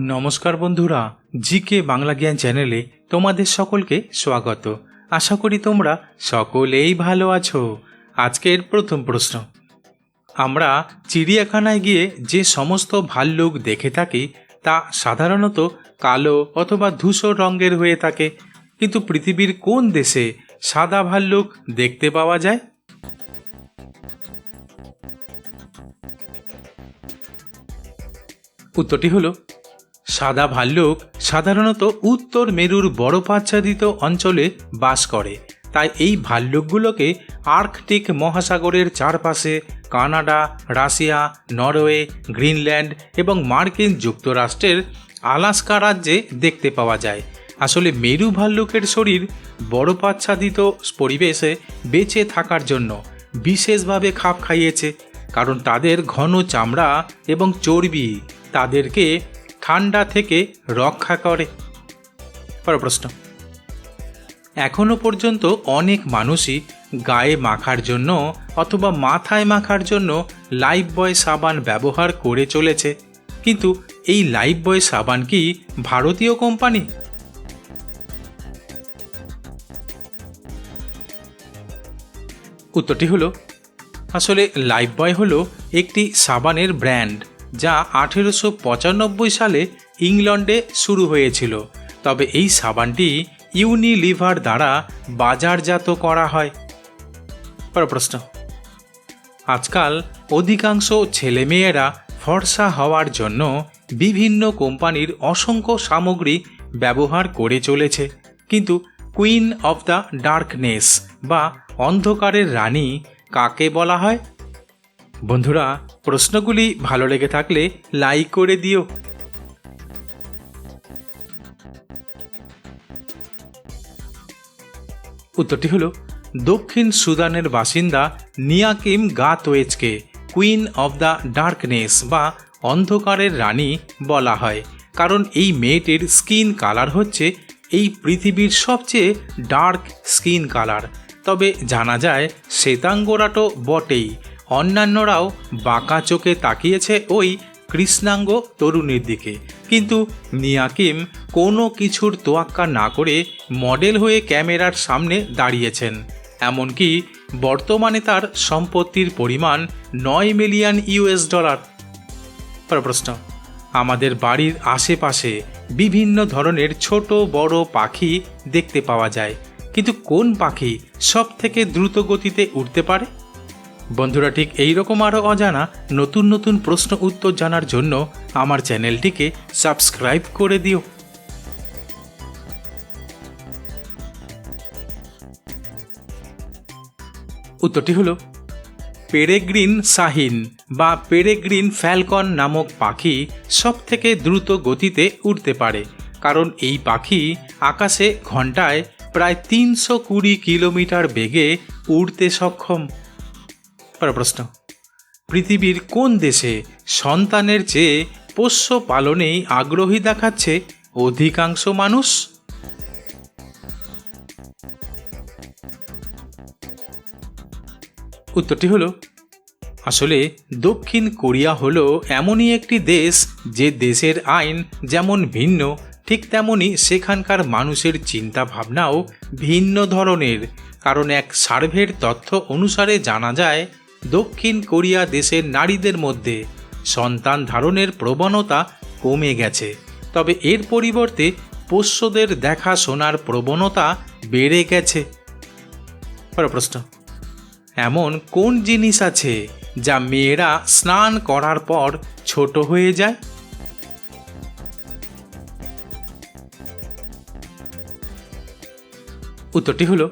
নমস্কার বন্ধুরা, জিকে বাংলা জ্ঞান চ্যানেলে তোমাদের সকলকে স্বাগত। আশা করি তোমরা সকলেই ভালো আছো। আজকের প্রথম প্রশ্ন। আমরা চিড়িয়াখানায় গিয়ে যে সমস্ত ভাল্লুক দেখে থাকি, তা সাধারণত কালো অথবা ধূসর রঙের হয়ে থাকে। কিন্তু পৃথিবীর কোন দেশে সাদা ভাল্লুক দেখতে পাওয়া যায়? উত্তরটি হলো সাদা ভাল্লুক সাধারণত উত্তর মেরুর বরফাচ্ছাদিত অঞ্চলে বাস করে। তাই এই ভাল্লুকগুলোকে আর্কটিক মহাসাগরের চারপাশে কানাডা, রাশিয়া, নরওয়ে, গ্রিনল্যান্ড এবং মার্কিন যুক্তরাষ্ট্রের আলাস্কা রাজ্যে দেখতে পাওয়া যায়। আসলে মেরু ভাল্লুকের শরীর বরফাচ্ছাদিত পরিবেশে বেঁচে থাকার জন্য বিশেষভাবে খাপ খাইয়েছে, কারণ তাদের ঘন চামড়া এবং চর্বি তাদেরকে ঠান্ডা থেকে রক্ষা করে। পরের প্রশ্ন। এখনও পর্যন্ত অনেক মানুষই গায়ে মাখার জন্য অথবা মাথায় মাখার জন্য লাইফ বয় সাবান ব্যবহার করে চলেছে। কিন্তু এই লাইফ বয় সাবান কি ভারতীয় কোম্পানি? উত্তরটি হলো, আসলে লাইফ বয় হলো একটি সাবানের ব্র্যান্ড। যা আঠেরোশো পঁচানব্বই সালে ইংল্যান্ডে শুরু হয়েছিল। তবে এই সাবানটি ইউনিলিভার দ্বারা বাজারজাত করা হয়। পর প্রশ্ন। আজকাল অধিকাংশ ছেলেমেয়েরা ফর্সা হওয়ার জন্য বিভিন্ন কোম্পানির অসংখ্য সামগ্রী ব্যবহার করে চলেছে। কিন্তু কুইন অফ দ্য ডার্কনেস বা অন্ধকারের রানী কাকে বলা হয়? বন্ধুরা, প্রশ্নগুলি ভালো লেগে থাকলে লাইক করে দিও। উত্তরটি হলো, দক্ষিণ সুদানের বাসিন্দা নিয়াকিম গাতওয়েজকে কুইন অব দ্য ডার্কনেস বা অন্ধকারের রানী বলা হয়। কারণ এই মেয়েটির স্কিন কালার হচ্ছে এই পৃথিবীর সবচেয়ে ডার্ক স্কিন কালার তবে জানা যায় শ্বেতাঙ্গরা তো বটেই। অন্যান্যরাও বাঁকা চোখে তাকিয়েছে ওই কৃষ্ণাঙ্গ তরুণীর দিকে। কিন্তু নিয়াকিম কোনো কিছুর তোয়াক্কা না করে মডেল হয়ে ক্যামেরার সামনে দাঁড়িয়েছেন। এমনকি বর্তমানে তার সম্পত্তির পরিমাণ নয় মিলিয়ন ইউএস ডলার। প্রশ্ন, আমাদের বাড়ির আশেপাশে বিভিন্ন ধরনের ছোট বড় পাখি দেখতে পাওয়া যায়, কিন্তু কোন পাখি সব থেকে দ্রুত গতিতে উঠতে পারে? বন্ধুরা, ঠিক এই রকম আরও অজানা নতুন নতুন প্রশ্ন উত্তর জানার জন্য আমার চ্যানেলটিকে সাবস্ক্রাইব করে দিও। উত্তরটি হলো, পেরেগ্রিন শাহিন বা পেরেগ্রিন ফ্যালকন নামক পাখি সব থেকে দ্রুত গতিতে উঠতে পারে, কারণ এই পাখি আকাশে ঘন্টায় প্রায় তিনশো কুড়ি কিলোমিটার বেগে উড়তে সক্ষম। পরের প্রশ্ন। পৃথিবীর কোন দেশে সন্তানের চেয়ে পোষ্য পালনেই আগ্রহী দেখাচ্ছে অধিকাংশ মানুষ? উত্তরটি হলো, আসলে দক্ষিণ কোরিয়া হলো এমনই একটি দেশ যে দেশের আইন যেমন ভিন্ন, ঠিক তেমনই সেখানকার মানুষের চিন্তা ভাবনাও ভিন্ন ধরনের। কারণ এক সার্ভের তথ্য অনুসারে জানা যায় দক্ষিণ কোরিয়া দেশের নারীদের মধ্যে সন্তান ধারণের প্রবণতা কমে গেছে। তবে এর পরিবর্তে পোষ্যদের দেখাশোনার প্রবণতা বেড়ে গেছে। প্রশ্ন। এমন কোন জিনিস আছে যা মেয়েরা স্নান করার পর ছোট হয়ে যায়? উত্তরটি হলো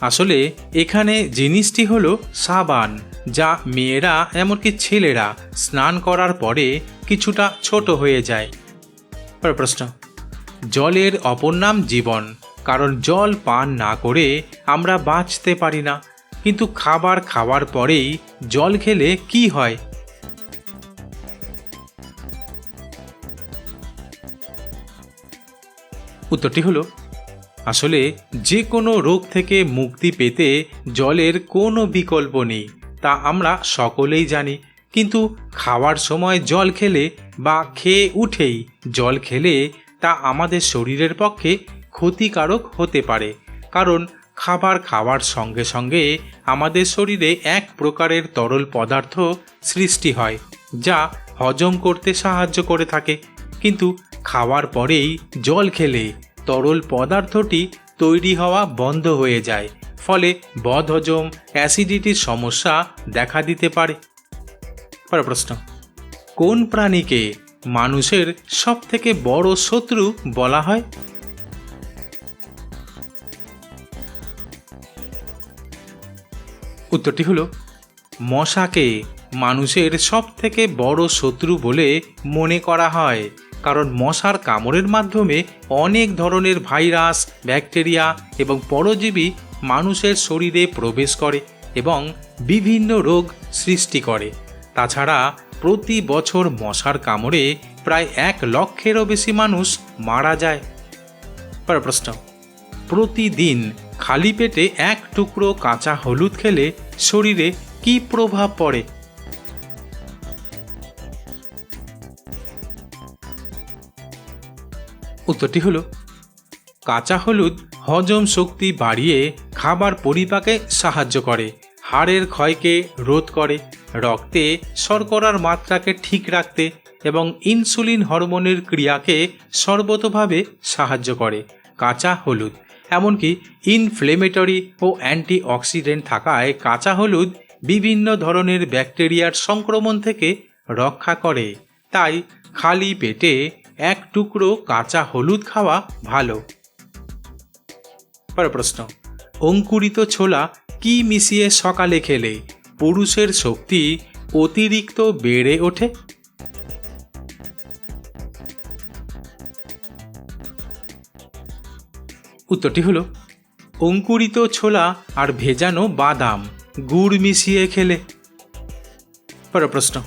আসলে এখানে জিনিসটি হলো সাবান, যা মেয়েরা এমনকি ছেলেরা স্নান করার পরে কিছুটা ছোট হয়ে যায়। প্রশ্ন। জলের অপর নাম জীবন, কারণ জল পান না করে আমরা বাঁচতে পারি না। কিন্তু খাবার খাওয়ার পরেই জল খেলে কি হয়? উত্তরটি হলো আসলে যে কোনো রোগ থেকে মুক্তি পেতে জলের কোনো বিকল্প নেই, তা আমরা সকলেই জানি। কিন্তু খাওয়ার সময় জল খেলে বা খেয়ে উঠেই জল খেলে তা আমাদের শরীরের পক্ষে ক্ষতিকারক হতে পারে। কারণ খাবার খাওয়ার সঙ্গে সঙ্গে আমাদের শরীরে এক প্রকারের তরল পদার্থ সৃষ্টি হয়, যা হজম করতে সাহায্য করে থাকে। কিন্তু খাওয়ার পরেই জল খেলে তরল পদার্থটি তৈরি হওয়া বন্ধ হয়ে যায়, ফলে বদহজম অ্যাসিডিটির সমস্যা দেখা দিতে পারে। পরের প্রশ্ন। কোন প্রাণীকে মানুষের সবথেকে বড় শত্রু বলা হয়? উত্তরটি হলো, মশাকে মানুষের সবথেকে বড় শত্রু বলে মনে করা হয়। কারণ মশার কামড়ের মাধ্যমে অনেক ধরনের ভাইরাস, ব্যাকটেরিয়া এবং পরজীবী মানুষের শরীরে প্রবেশ করে এবং বিভিন্ন রোগ সৃষ্টি করে। তাছাড়া প্রতি বছর মশার কামড়ে প্রায় এক লক্ষেরও বেশি মানুষ মারা যায়। পরের প্রশ্ন। প্রতিদিন খালি পেটে এক টুকরো কাঁচা হলুদ খেলে শরীরে কি প্রভাব পড়ে? উত্তরটি হলো, কাঁচা হলুদ হজম শক্তি বাড়িয়ে খাবার পরিপাকে সাহায্য করে, হাড়ের ক্ষয়কে রোধ করে, রক্তে শর্করার মাত্রাকে ঠিক রাখতে এবং ইনসুলিন হরমোনের ক্রিয়াকে সর্বতভাবে সাহায্য করে, কাঁচা হলুদ। এমনকি ইনফ্লেমেটরি ও অ্যান্টিঅক্সিডেন্ট থাকায় কাঁচা হলুদ বিভিন্ন ধরনের ব্যাকটেরিয়ার সংক্রমণ থেকে রক্ষা করে। তাই খালি পেটে এক টুকরো কাঁচা হলুদ খাওয়া ভালো। পরের প্রশ্ন, অঙ্কুরিত ছোলা কি মিশিয়ে সকালে খেলে? পুরুষের শক্তি অতিরিক্ত বেড়ে ওঠে? উত্তরটি হলো, অঙ্কুরিত ছোলা আর ভেজানো বাদাম গুড় মিশিয়ে খেলে। পরের প্রশ্ন,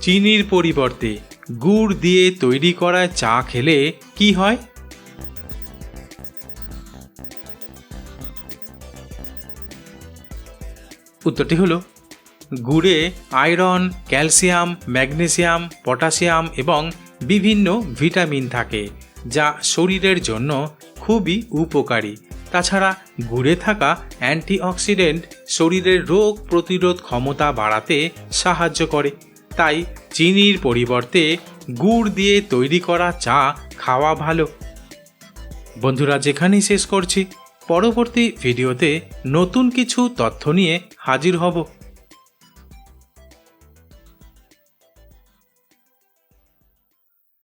চিনির পরিবর্তে গুড় দিয়ে তৈরি করা চা খেলে কি হয়? উত্তরটি হলো, গুড়ে আয়রন, ক্যালসিয়াম, ম্যাগনেসিয়াম পটাশিয়াম এবং বিভিন্ন ভিটামিন থাকে, যা শরীরের জন্য খুবই উপকারী। তাছাড়া গুড়ে থাকা অ্যান্টিঅক্সিডেন্ট শরীরের রোগ প্রতিরোধ ক্ষমতা বাড়াতে সাহায্য করে, তাই চিনির পরিবর্তে গুড় দিয়ে তৈরি করা চা খাওয়া ভালো। বন্ধুরা, যেখানেই শেষ করছি, পরবর্তী ভিডিওতে নতুন কিছু তথ্য নিয়ে হাজির হব।